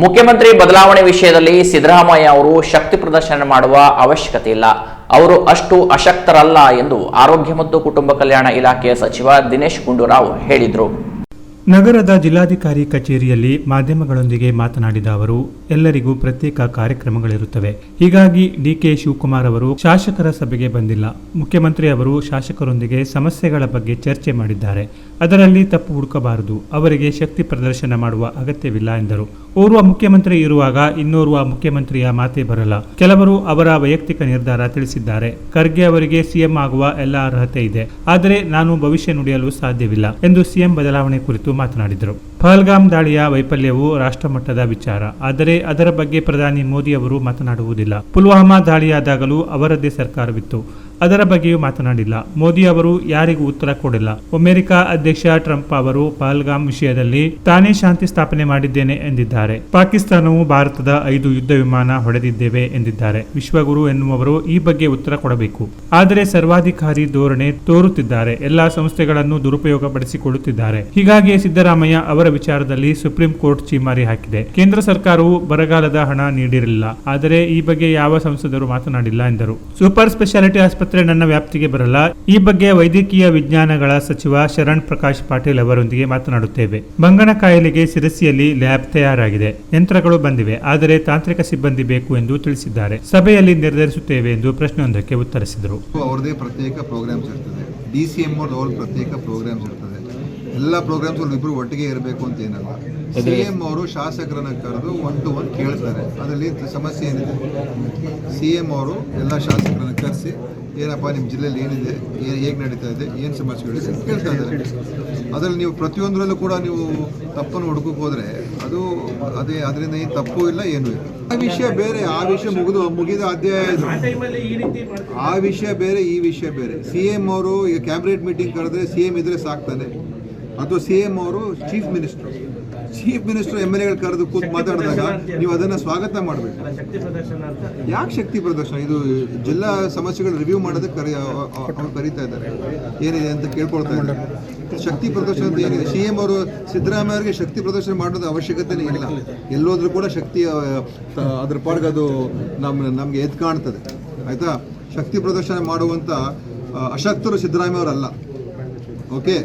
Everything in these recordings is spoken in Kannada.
ಮುಖ್ಯಮಂತ್ರಿ ಬದಲಾವಣೆ ವಿಷಯದಲ್ಲಿ ಸಿದ್ದರಾಮಯ್ಯ ಅವರು ಶಕ್ತಿ ಪ್ರದರ್ಶನ ಮಾಡುವ ಅವಶ್ಯಕತೆ ಇಲ್ಲ. ಅವರು ಅಷ್ಟು ಅಶಕ್ತರಲ್ಲ ಎಂದು ಆರೋಗ್ಯ ಮತ್ತು ಕುಟುಂಬ ಕಲ್ಯಾಣ ಇಲಾಖೆಯ ಸಚಿವ ದಿನೇಶ್ ಗುಂಡೂರಾವ್ ಹೇಳಿದರು. ನಗರದ ಜಿಲ್ಲಾಧಿಕಾರಿ ಕಚೇರಿಯಲ್ಲಿ ಮಾಧ್ಯಮಗಳೊಂದಿಗೆ ಮಾತನಾಡಿದ ಅವರು, ಎಲ್ಲರಿಗೂ ಪ್ರತ್ಯೇಕ ಕಾರ್ಯಕ್ರಮಗಳಿರುತ್ತವೆ. ಹೀಗಾಗಿ ಡಿಕೆ ಶಿವಕುಮಾರ್ ಅವರು ಶಾಸಕರ ಸಭೆಗೆ ಬಂದಿಲ್ಲ. ಮುಖ್ಯಮಂತ್ರಿ ಅವರು ಶಾಸಕರೊಂದಿಗೆ ಸಮಸ್ಯೆಗಳ ಬಗ್ಗೆ ಚರ್ಚೆ ಮಾಡಿದ್ದಾರೆ. ಅದರಲ್ಲಿ ತಪ್ಪು ಹುಡುಕಬಾರದು. ಅವರಿಗೆ ಶಕ್ತಿ ಪ್ರದರ್ಶನ ಮಾಡುವ ಅಗತ್ಯವಿಲ್ಲ ಎಂದರು. ಓರ್ವ ಮುಖ್ಯಮಂತ್ರಿ ಇರುವಾಗ ಇನ್ನೋರ್ವ ಮುಖ್ಯಮಂತ್ರಿಯ ಮಾತೇ ಬರಲ್ಲ. ಕೆಲವರು ಅವರ ವೈಯಕ್ತಿಕ ನಿರ್ಧಾರ ತಿಳಿಸಿದ್ದಾರೆ. ಖರ್ಗೆ ಅವರಿಗೆ ಸಿಎಂ ಆಗುವ ಎಲ್ಲ ಅರ್ಹತೆ ಇದೆ. ಆದರೆ ನಾನು ಭವಿಷ್ಯ ನುಡಿಯಲು ಸಾಧ್ಯವಿಲ್ಲ ಎಂದು ಸಿಎಂ ಬದಲಾವಣೆ ಕುರಿತು ಮಾತನಾಡಿದರು. ಪಹಲ್ಗಾಮ್ ದಾಳಿಯ ವೈಫಲ್ಯವು ರಾಷ್ಟ್ರಮಟ್ಟದ ವಿಚಾರ. ಆದರೆ ಅದರ ಬಗ್ಗೆ ಪ್ರಧಾನಿ ಮೋದಿ ಅವರು ಮಾತನಾಡುವುದಿಲ್ಲ. ಪುಲ್ವಾಮಾ ದಾಳಿಯಾದಾಗಲೂ ಅವರದ್ದೇ ಸರ್ಕಾರವಿತ್ತು. ಅದರ ಬಗ್ಗೆಯೂ ಮಾತನಾಡಿಲ್ಲ. ಮೋದಿ ಅವರು ಯಾರಿಗೂ ಉತ್ತರ ಕೊಡಿಲ್ಲ. ಅಮೆರಿಕ ಅಧ್ಯಕ್ಷ ಟ್ರಂಪ್ ಅವರು ಪಹಲ್ಗಾಮ್ ವಿಷಯದಲ್ಲಿ ತಾನೇ ಶಾಂತಿ ಸ್ಥಾಪನೆ ಮಾಡಿದ್ದೇನೆ ಎಂದಿದ್ದಾರೆ. ಪಾಕಿಸ್ತಾನವು ಭಾರತದ ಐದು ಯುದ್ಧ ವಿಮಾನ ಹೊಡೆದಿದ್ದೇವೆ ಎಂದಿದ್ದಾರೆ. ವಿಶ್ವಗುರು ಎನ್ನುವವರು ಈ ಬಗ್ಗೆ ಉತ್ತರ ಕೊಡಬೇಕು. ಆದರೆ ಸರ್ವಾಧಿಕಾರಿ ಧೋರಣೆ ತೋರುತ್ತಿದ್ದಾರೆ. ಎಲ್ಲಾ ಸಂಸ್ಥೆಗಳನ್ನು ದುರುಪಯೋಗಪಡಿಸಿಕೊಳ್ಳುತ್ತಿದ್ದಾರೆ. ಹೀಗಾಗಿ ಸಿದ್ದರಾಮಯ್ಯ ಅವರ ವಿಚಾರದಲ್ಲಿ ಸುಪ್ರೀಂ ಕೋರ್ಟ್ ಚೀಮಾರಿ ಹಾಕಿದೆ. ಕೇಂದ್ರ ಸರ್ಕಾರವು ಬರಗಾಲದ ಹಣ ನೀಡಿರಲಿಲ್ಲ. ಆದರೆ ಈ ಬಗ್ಗೆ ಯಾವ ಸಂಸದರು ಮಾತನಾಡಿಲ್ಲ ಎಂದರು. ಸೂಪರ್ ಸ್ಪೆಷಾಲಿಟಿ ಆಸ್ಪತ್ರೆ ನನ್ನ ವ್ಯಾಪ್ತಿಗೆ ಬರಲ್ಲ. ಈ ಬಗ್ಗೆ ವೈದ್ಯಕೀಯ ವಿಜ್ಞಾನಗಳ ಸಚಿವ ಶರಣ್ ಪ್ರಕಾಶ್ ಪಾಟೀಲ್ ಅವರೊಂದಿಗೆ ಮಾತನಾಡುತ್ತೇವೆ. ಮಂಗನ ಕಾಯಿಲೆಗೆ ಸಿರಸಿಯಲ್ಲಿ ಲ್ಯಾಬ್ ತಯಾರಾಗಿದೆ. ಯಂತ್ರಗಳು ಬಂದಿವೆ. ಆದರೆ ತಾಂತ್ರಿಕ ಸಿಬ್ಬಂದಿ ಬೇಕು ಎಂದು ತಿಳಿಸಿದ್ದಾರೆ. ಸಭೆಯಲ್ಲಿ ನಿರ್ಧರಿಸುತ್ತೇವೆ ಎಂದು ಪ್ರಶ್ನೆಯೊಂದಕ್ಕೆ ಉತ್ತರಿಸಿದರು. ಅವರದೇ ಪ್ರತ್ಯೇಕ ಪ್ರೋಗ್ರಾಮ್ಸ್ ಇರ್ತದೆ. ಡಿ ಸಿ ಎಂ ಅವ್ರದ್ದು ಅವ್ರ ಪ್ರತ್ಯೇಕ ಪ್ರೋಗ್ರಾಮ್ಸ್ ಇರ್ತದೆ. ಎಲ್ಲ ಪ್ರೋಗ್ರಾಮ್ಸ್ ಇಬ್ಬರು ಒಟ್ಟಿಗೆ ಇರಬೇಕು ಅಂತ ಏನಲ್ಲ. ಸಿ ಎಂ ಅವರು ಶಾಸಕರನ್ನ ಕರೆದು ಒನ್ ಟು ಒನ್ ಕೇಳ್ತಾರೆ. ಅದರಲ್ಲಿ ಸಮಸ್ಯೆ ಏನಿದೆ? ಸಿ ಎಂ ಅವರು ಎಲ್ಲ ಶಾಸಕರನ್ನ ಕರೆಸಿ ಏನಪ್ಪ ನಿಮ್ಮ ಜಿಲ್ಲೆಯಲ್ಲಿ ಏನಿದೆ? ಏನು ಹೇಗೆ ನಡೀತಾ ಇದೆ? ಏನು ಸಮಸ್ಯೆಗಳಿದೆ? ಅಂತ ಕೇಳ್ತಾ ಇದ್ದಾರೆ. ಅದರಲ್ಲಿ ನೀವು ಪ್ರತಿಯೊಂದರಲ್ಲೂ ಕೂಡ ನೀವು ತಪ್ಪನ್ನು ಹುಡುಕಕ್ಕೆ ಹೋದರೆ ಅದು ಅದೇ ಅದರಿಂದ ಏನು ತಪ್ಪು ಇಲ್ಲ ಏನು ಇಲ್ಲ. ಆ ವಿಷಯ ಬೇರೆ ಆ ವಿಷಯ ಮುಗಿದು ಮುಗಿದ ಅಧ್ಯಾಯ ಆ ವಿಷಯ ಬೇರೆ ಈ ವಿಷಯ ಬೇರೆ. ಸಿ ಎಂ ಅವರು ಈಗ ಕ್ಯಾಬಿನೆಟ್ ಮೀಟಿಂಗ್ ಕರೆದ್ರೆ ಸಿ ಎಂ ಇದ್ರೆ ಸಾಕ್ತಾನೆ. ಅಥವಾ ಸಿ ಎಂ ಅವರು chief minister chief minister M L ಎಗಳು ಕರೆದು ಕೂತ್ ಮಾತಾಡಿದಾಗ ನೀವು ಅದನ್ನ ಸ್ವಾಗತ ಮಾಡಬೇಕು. ಯಾಕೆ ಶಕ್ತಿ ಪ್ರದರ್ಶನ? ಇದು ಜಿಲ್ಲಾ ಸಮಸ್ಯೆಗಳು ರಿವ್ಯೂ ಮಾಡೋದಕ್ಕೆ ಕರಿ ಅವ್ರು ಕರೀತಾ ಇದ್ದಾರೆ. ಏನಿದೆ ಅಂತ ಕೇಳ್ಕೊಳ್ತಾ ಇದ್ದಾರೆ. ಶಕ್ತಿ ಪ್ರದರ್ಶನ ಅಂತ ಏನಿದೆ? ಸಿ ಎಂ ಅವರು ಸಿದ್ದರಾಮಯ್ಯ ಅವರಿಗೆ ಶಕ್ತಿ ಪ್ರದರ್ಶನ ಮಾಡೋದು ಅವಶ್ಯಕತೆನೇ ಇಲ್ಲ. ಎಲ್ಲೋದ್ರೂ ಕೂಡ ಶಕ್ತಿ ಅದ್ರ ಪಾಡ್ಗೆ ಅದು ನಮ್ಮ ನಮಗೆ ಎದ್ದು ಕಾಣ್ತದೆ. ಆಯ್ತಾ? ಶಕ್ತಿ ಪ್ರದರ್ಶನ ಮಾಡುವಂಥ ಅಶಕ್ತರು ಸಿದ್ದರಾಮಯ್ಯ ಅವರಲ್ಲ. ಓಕೆ?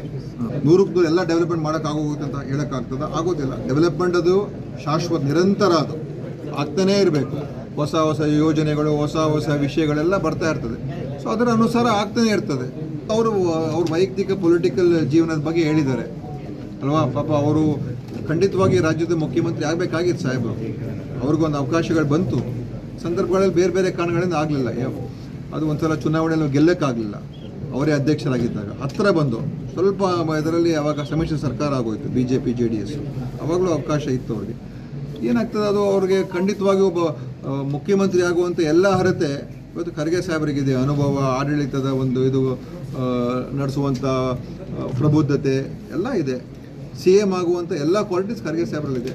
ನೂರಕ್ಕೆ ನೂರು ಎಲ್ಲ ಡೆವಲಪ್ಮೆಂಟ್ ಮಾಡೋಕ್ಕಾಗೋಗುತ್ತೆ ಅಂತ ಹೇಳೋಕ್ಕಾಗ್ತದೆ? ಆಗೋದಿಲ್ಲ. ಡೆವಲಪ್ಮೆಂಟ್ ಅದು ಶಾಶ್ವತ, ನಿರಂತರ ಅದು. ಆಗ್ತಾನೇ ಇರಬೇಕು. ಹೊಸ ಹೊಸ ಯೋಜನೆಗಳು, ಹೊಸ ಹೊಸ ವಿಷಯಗಳೆಲ್ಲ ಬರ್ತಾ ಇರ್ತದೆ. ಸೊ ಅದರ ಅನುಸಾರ ಆಗ್ತಾನೆ ಇರ್ತದೆ. ಅವರು, ಅವ್ರ ವೈಯಕ್ತಿಕ ಪೊಲಿಟಿಕಲ್ ಜೀವನದ ಬಗ್ಗೆ ಹೇಳಿದ್ದಾರೆ. ಅಲ್ವಾ? ಪಾಪ ಅವರು ಖಂಡಿತವಾಗಿ ರಾಜ್ಯದ ಮುಖ್ಯಮಂತ್ರಿ ಆಗಬೇಕಾಗಿತ್ತು ಸಾಹೇಬರು. ಅವ್ರಿಗೊಂದು ಅವಕಾಶಗಳು ಬಂತು. ಸಂದರ್ಭಗಳಲ್ಲಿ ಬೇರೆ ಬೇರೆ ಕಾರಣಗಳಿಂದ ಆಗಲಿಲ್ಲ. ಅದು ಒಂದ್ಸಲ ಚುನಾವಣೆಯಲ್ಲಿ ಗೆಲ್ಲಕ್ಕಾಗಲಿಲ್ಲ. ಅವರೇ ಅಧ್ಯಕ್ಷರಾಗಿದ್ದಾಗ ಹತ್ತಿರ ಬಂದು ಸ್ವಲ್ಪ ಇದರಲ್ಲಿ ಅವಾಗ ಸಮ್ಮಿಶ್ರ ಸರ್ಕಾರ ಆಗೋಯ್ತು B J P J D S ಅವಾಗಲೂ ಅವಕಾಶ ಇತ್ತು ಅವ್ರಿಗೆ. ಏನಾಗ್ತದೆ ಅದು ಅವ್ರಿಗೆ ಖಂಡಿತವಾಗಿ ಒಬ್ಬ ಮುಖ್ಯಮಂತ್ರಿ ಆಗುವಂಥ ಎಲ್ಲ ಅರ್ಹತೆ ಇವತ್ತು ಖರ್ಗೆ ಸಾಹೇಬರಿಗಿದೆ ಅನುಭವ ಆಡಳಿತದ ಒಂದು ಇದು ಆ, ನಡೆಸುವಂಥ ಪ್ರಬುದ್ಧತೆ ಎಲ್ಲ ಇದೆ. ಸಿ ಎಂ ಆಗುವಂಥ ಎಲ್ಲ ಕ್ವಾಲಿಟೀಸ್ ಖರ್ಗೆ ಸಾಹೇಬರಲ್ಲಿದೆ.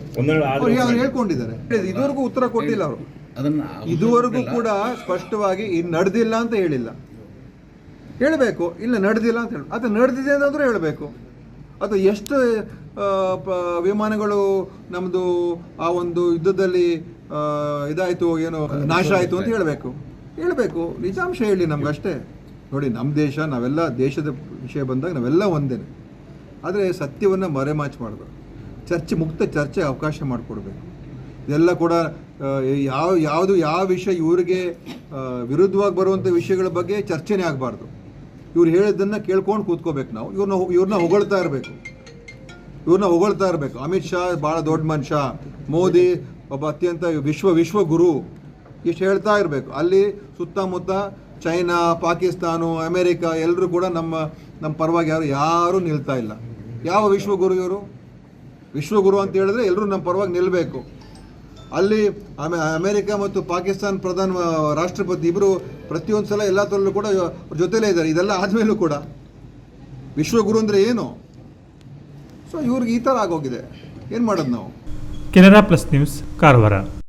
ಅವ್ರು ಅವ್ರು ಹೇಳ್ಕೊಂಡಿದ್ದಾರೆ. ಇದುವರೆಗೂ ಉತ್ತರ ಕೊಟ್ಟಿಲ್ಲ ಅವರು. ಅದನ್ನ ಇದುವರೆಗೂ ಕೂಡ ಸ್ಪಷ್ಟವಾಗಿ ಇದು ನಡೆದಿಲ್ಲ ಅಂತ ಹೇಳಿಲ್ಲ. ಹೇಳಬೇಕು, ಇಲ್ಲ ನಡೆದಿಲ್ಲ ಅಂತ ಹೇಳಿ. ಅದು ನಡೆದಿದೆ ಅಂತಂದ್ರೆ ಹೇಳಬೇಕು. ಅದು ಎಷ್ಟು ವಿಮಾನಗಳು ನಮ್ಮದು ಆ ಒಂದು ಯುದ್ಧದಲ್ಲಿ ಇದಾಯಿತು, ಏನು ನಾಶ ಆಯಿತು ಅಂತ ಹೇಳಬೇಕು. ಹೇಳಬೇಕು. ನಿಜಾಂಶ ಹೇಳಿ ನಮ್ಗೆ ಅಷ್ಟೇ ನೋಡಿ ನಮ್ಮ ದೇಶ, ನಾವೆಲ್ಲ ದೇಶದ ವಿಷಯ ಬಂದಾಗ ನಾವೆಲ್ಲ ಒಂದೇನೆ ಆದರೆ ಸತ್ಯವನ್ನು ಮರೆಮಾಚಬಾರ್ದು ಚರ್ಚೆ, ಮುಕ್ತ ಚರ್ಚೆ ಅವಕಾಶ ಮಾಡಿಕೊಡ್ಬೇಕು. ಇದೆಲ್ಲ ಕೂಡ ಯಾವ, ಯಾವುದು, ಯಾವ ವಿಷಯ ಇವರಿಗೆ ವಿರುದ್ಧವಾಗಿ ಬರುವಂಥ ವಿಷಯಗಳ ಬಗ್ಗೆ ಚರ್ಚೆನೇ ಆಗಬಾರ್ದು. ಇವ್ರು ಹೇಳಿದ್ದನ್ನು ಕೇಳ್ಕೊಂಡು ಕೂತ್ಕೋಬೇಕು ನಾವು. ಇವ್ರನ್ನ ಇವ್ರನ್ನ ಹೊಗಳ್ತಾ ಇರಬೇಕು. ಇವ್ರನ್ನ ಹೊಗಳ್ತಾ ಇರಬೇಕು. ಅಮಿತ್ ಶಾ ಭಾಳ ದೊಡ್ಡ ಮನುಷ್ಯ. ಮೋದಿ ಒಬ್ಬ ಅತ್ಯಂತ ವಿಶ್ವ ವಿಶ್ವ ಗುರು. ಇಷ್ಟು ಹೇಳ್ತಾ ಇರಬೇಕು. ಅಲ್ಲಿ ಸುತ್ತಮುತ್ತ ಚೈನಾ, ಪಾಕಿಸ್ತಾನ, ಅಮೇರಿಕಾ ಎಲ್ಲರೂ ಕೂಡ ನಮ್ಮ ನಮ್ಮ ಪರವಾಗಿ ಯಾರು, ಯಾರೂ ನಿಲ್ತಾ ಇಲ್ಲ. ಯಾವ ವಿಶ್ವಗುರು ಇವರು? ವಿಶ್ವಗುರು ಅಂತ ಹೇಳಿದ್ರೆ ಎಲ್ಲರೂ ನಮ್ಮ ಪರವಾಗಿ ನಿಲ್ಲಬೇಕು ಅಲ್ಲಿ ಅಮೆ, ಅಮೆರಿಕ ಮತ್ತು ಪಾಕಿಸ್ತಾನ ಪ್ರಧಾನ ರಾಷ್ಟ್ರಪತಿ ಇಬ್ಬರು ಪ್ರತಿಯೊಂದು ಸಲ ಎಲ್ಲ ಥರಲ್ಲೂ ಕೂಡ ಅವ್ರ ಜೊತೆಲೇ ಇದ್ದಾರೆ. ಇದೆಲ್ಲ ಆದಮೇಲೂ ಕೂಡ. ವಿಶ್ವಗುರು ಅಂದರೆ ಏನು? ಸೊ ಇವ್ರಿಗೆ ಈ ಥರ ಆಗೋಗಿದೆ. ಏನು ಮಾಡೋದು ನಾವು? Canara plus news, Karwar.